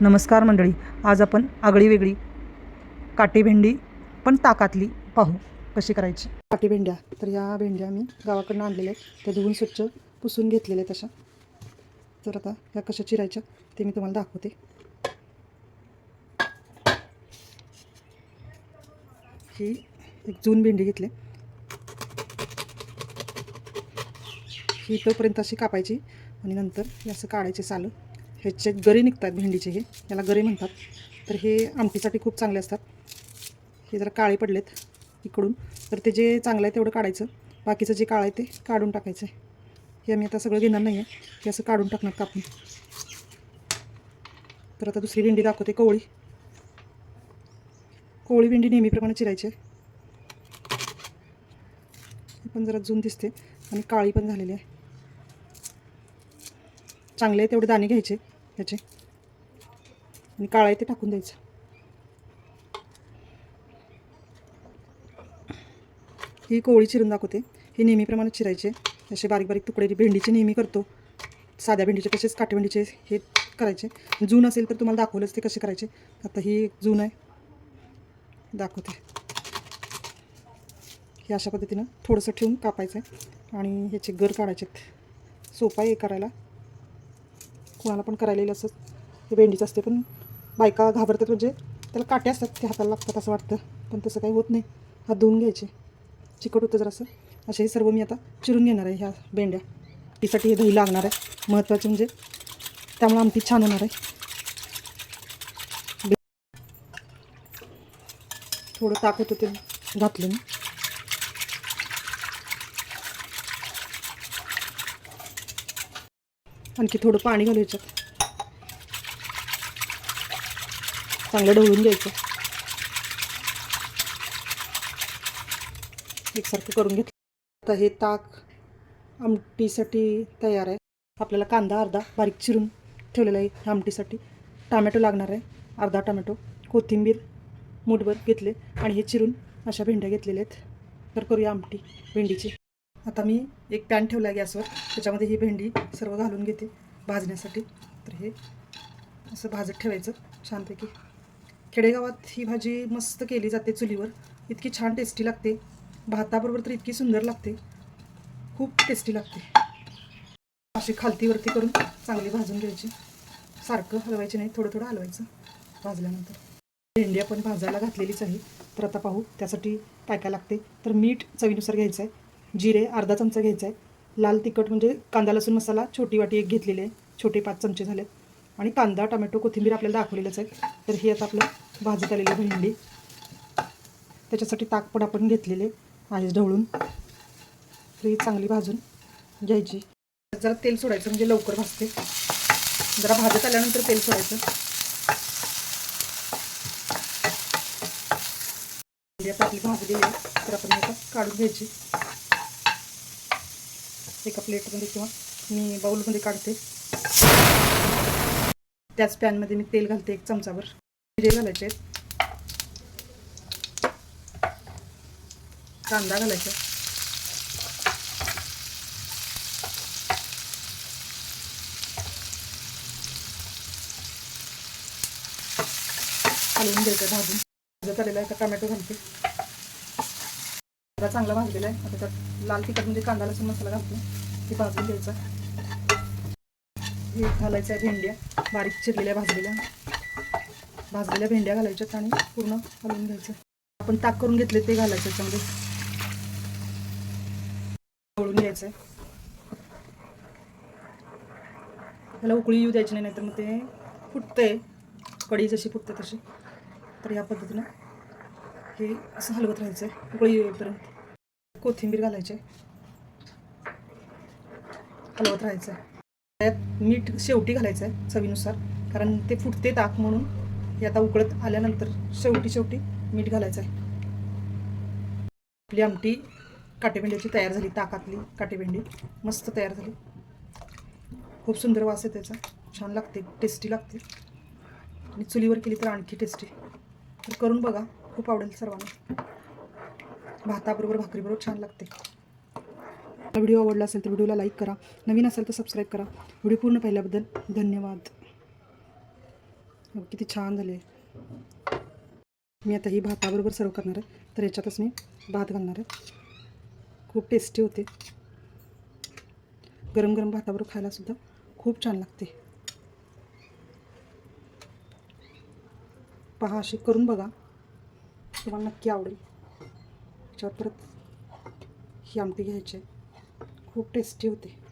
नमस्कार मंडळी आज आपण आगळी वेगळी काटी भेंडी पण ताकातली पाहू. कशी करायची? काटी भेंड्या तर या भेंड्या मी गावाकडनं आणलेल्या आहेत. त्या धुवून स्वच्छ पुसून घेतलेल्या आहेत तशा. तर आता ह्या कशा चिरायच्या ते मी तुम्हाला दाखवते. ही एक जून भेंडी घेतली. ही तोपर्यंत अशी कापायची आणि नंतर असं काढायचे सालं. ह्याचे गरे निघतात भेंडीचे हे याला गरे म्हणतात. तर हे आमटीसाठी खूप चांगले असतात. हे जरा काळे पडलेत इकडून. तर ते जे चांगलं आहे तेवढं काढायचं. बाकीचं जे काळं आहे ते काढून टाकायचं आहे. हे आम्ही आता सगळं घेणार नाही आहे हे असं काढून टाकणार कापून. तर आता दुसरी भेंडी दाखवते कोवळी. कोवळी भेंडी नेहमीप्रमाणे चिरायची आहे. पण जरा जून दिसते आणि काळी पण झालेली आहे. चांगले आहे तेवढे दाणे घ्यायचे त्याचे आणि काळा आहे ते टाकून द्यायचं. ही कोळी चिरून दाखवते. ही नेहमीप्रमाणे चिरायचे. असे बारीक बारीक तुकडे भेंडीचे नेहमी करतो. साध्या भेंडीचे तसेच काटे भेंडीचे हे करायचे. जून असेल तर तुम्हाला दाखवलंच ते कसे करायचे. आता ही एक जून आहे. दाखवते. हे अशा पद्धतीनं थोडंसं ठेवून कापायचं आहे. आणि ह्याचे गर काढायचे आहेत. सोपा आहे करायला. कुणाला पण करायला येईल असंच हे भेंडीचं असते पण बायका घाबरतात म्हणजे त्याला काटे असतात ते हाताला लागतात असं वाटतं. पण तसं काही होत नाही. हात धुवून घ्यायचे. चिकट होतं जरासं. असे हे सर्व मी आता चिरून घेणार आहे ह्या भेंड्या. तीसाठी हे दही लागणार आहे. महत्त्वाचे म्हणजे त्यामुळे आमटी छान होणार आहे. थोडं ताक होते ते घातलं मी. आणखी थोडं पाणी घालू याच्यात. चांगलं ढवळून घ्यायचं. एकसारखं करून घेतलं. आता हे ताक आमटीसाठी तयार आहे. आपल्याला कांदा अर्धा बारीक चिरून ठेवलेला आहे आमटीसाठी. टामॅटो लागणार आहे अर्धा टमॅटो. कोथिंबीर मूठभर घेतले आणि हे चिरून अशा भेंड्या घेतलेल्या आहेत. तर करूया आमटी भेंडीची. आता मी एक पॅन ठेवला आहे गॅसवर. त्याच्यामध्ये ही भेंडी सर्व घालून घेते भाजण्यासाठी. तर हे असं भाजत ठेवायचं छानपैकी. खेडेगावात ही भाजी मस्त केली जाते चुलीवर. इतकी छान टेस्टी लागते. भाताबरोबर तर इतकी सुंदर लागते. खूप टेस्टी लागते. अशी खालतीवरती करून चांगली भाजून घ्यायची. सारखं हलवायचे नाही थोडं थोडं हलवायचं भाजल्यानंतर. भेंडी आपण भाजायला घातलेलीच आहे. तर आता पाहू त्यासाठी काय काय लागते? तर मीठ चवीनुसार घ्यायचं आहे जिरे अर्धा चमचा घ्यायचा आहे. लाल तिखट म्हणजे कांदा लसूण मसाला छोटी वाटी एक घेतलेली आहे. छोटे पाच चमचे झालेत आणि कांदा टमॅटो कोथिंबीर आपल्याला दाखवलेलंच आहे. तर ही आता आपलं भाजत आलेली भेंडी. त्याच्यासाठी ताक पण आपण घेतलेले आहेच ढवळून. तर ही चांगली भाजून घ्यायची. जरा तेल सोडायचं म्हणजे लवकर भाजते. जरा भाजत आल्यानंतर तेल सोडायचं. भेंडी आता आपली भाजलेली आहे. तर आपण आता काढून घ्यायची. एका प्लेटमध्ये किंवा मी बाऊलमध्ये काढते. त्याच पॅनमध्ये मी तेल घालते एक चमचाभर. जिरे घालायचे आहेत. कांदा घालायचा हलवून द्यायचं भाजून भाजत आलेला आहे. का टमॅटो घालते. जरा चांगला भाजलेला आहे. आता त्यात लाल तिखट म्हणजे कांदा लसूण मसाला घालतो. ते भाजून घ्यायचा. हे घालायचं आहे भेंड्या. बारीक चिरलेल्या भाजलेल्या. भाजलेल्या भेंड्या घालायच्यात आणि पूर्ण हलवून घ्यायचं. आपण ताक करून घेतले ते घालायचं त्याच्यामध्ये वळून घ्यायचं त्याला उकळी येऊ द्यायची नाही नाहीतर मग ते फुटते कढी जशी फुटते तशी. तर या पद्धतीनं हे असं हलवत राहायचं आहे उकळी येईपर्यंत. कोथिंबीर घालायची. हलवत राहायचं आहे त्यात मीठ शेवटी घालायचं आहे चवीनुसार कारण ते फुटते ताक म्हणून. हे आता उकळत आल्यानंतर शेवटी शेवटी मीठ घालायचं आहे आपली आमटी काटेभेंडीची तयार झाली ताकातली काटेभेंडी. मस्त तयार झाली. खूप सुंदर वास आहे त्याचा. छान लागते टेस्टी लागते. आणि चुलीवर केली तर आणखी टेस्टी तर करून बघा. खूप आवडेल सर्वांना. भाताबरोबर भाकरीबरोबर छान लागते. व्हिडिओ आवडला असेल तर व्हिडिओला लाईक करा. नवीन असेल तर सबस्क्राईब करा. व्हिडिओ पूर्ण पाहिल्याबद्दल धन्यवाद. हो, किती छान झाले. मी आता ही भाताबरोबर सर्व करणार आहे. तर याच्यातच मी भात घालणार आहे. खूप टेस्टी होते. गरम गरम भाताबरोबर खायलासुद्धा खूप छान लागते. पहा अशी करून बघा. तुम्हाला नक्की आवडेल. त्याच्यावर परत ही आमटी घ्यायची आहे. खूप टेस्टी होते.